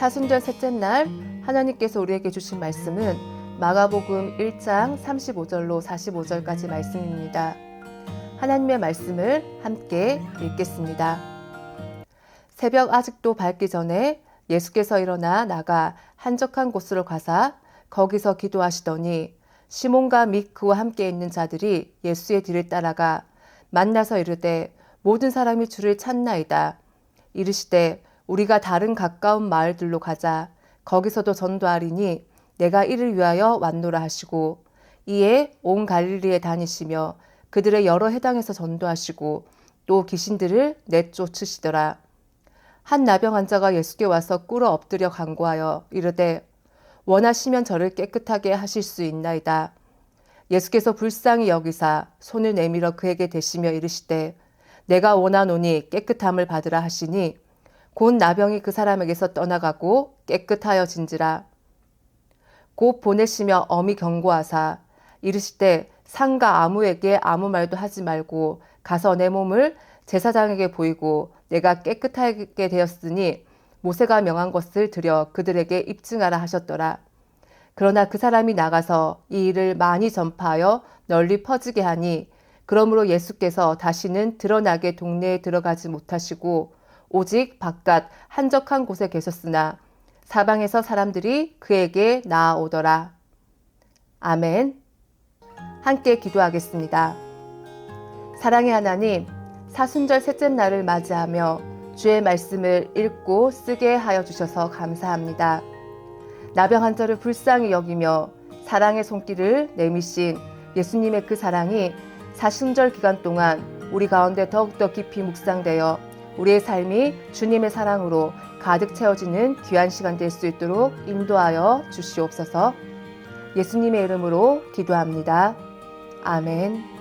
사순절 셋째 날 하나님께서 우리에게 주신 말씀은 마가복음 1장 35절로 45절까지 말씀입니다. 하나님의 말씀을 함께 읽겠습니다. 새벽 아직도 밝기 전에 예수께서 일어나 나가 한적한 곳으로 가사 거기서 기도하시더니 시몬과 및 그와 함께 있는 자들이 예수의 뒤를 따라가 만나서 이르되 모든 사람이 주를 찾나이다. 이르시되 우리가 다른 가까운 마을들로 가자. 거기서도 전도하리니 내가 이를 위하여 왔노라 하시고 이에 온 갈릴리에 다니시며 그들의 여러 해당에서 전도하시고 또 귀신들을 내쫓으시더라. 한 나병 환자가 예수께 와서 꿇어 엎드려 간구하여 이르되 원하시면 저를 깨끗하게 하실 수 있나이다. 예수께서 불쌍히 여기사 손을 내밀어 그에게 대시며 이르시되 내가 원하노니 깨끗함을 받으라 하시니 곧 나병이 그 사람에게서 떠나가고 깨끗하여진지라. 곧 보내시며 엄히 경고하사 이르시되 상가 아무에게 아무 말도 하지 말고 가서 내 몸을 제사장에게 보이고 내가 깨끗하게 되었으니 모세가 명한 것을 들여 그들에게 입증하라 하셨더라. 그러나 그 사람이 나가서 이 일을 많이 전파하여 널리 퍼지게 하니 그러므로 예수께서 다시는 드러나게 동네에 들어가지 못하시고 오직 바깥 한적한 곳에 계셨으나 사방에서 사람들이 그에게 나아오더라. 아멘. 함께 기도하겠습니다. 사랑의 하나님, 사순절 셋째 날을 맞이하며 주의 말씀을 읽고 쓰게 하여 주셔서 감사합니다. 나병 환자를 불쌍히 여기며 사랑의 손길을 내미신 예수님의 그 사랑이 사순절 기간 동안 우리 가운데 더욱더 깊이 묵상되어 우리의 삶이 주님의 사랑으로 가득 채워지는 귀한 시간 될 수 있도록 인도하여 주시옵소서 예수님의 이름으로 기도합니다. 아멘.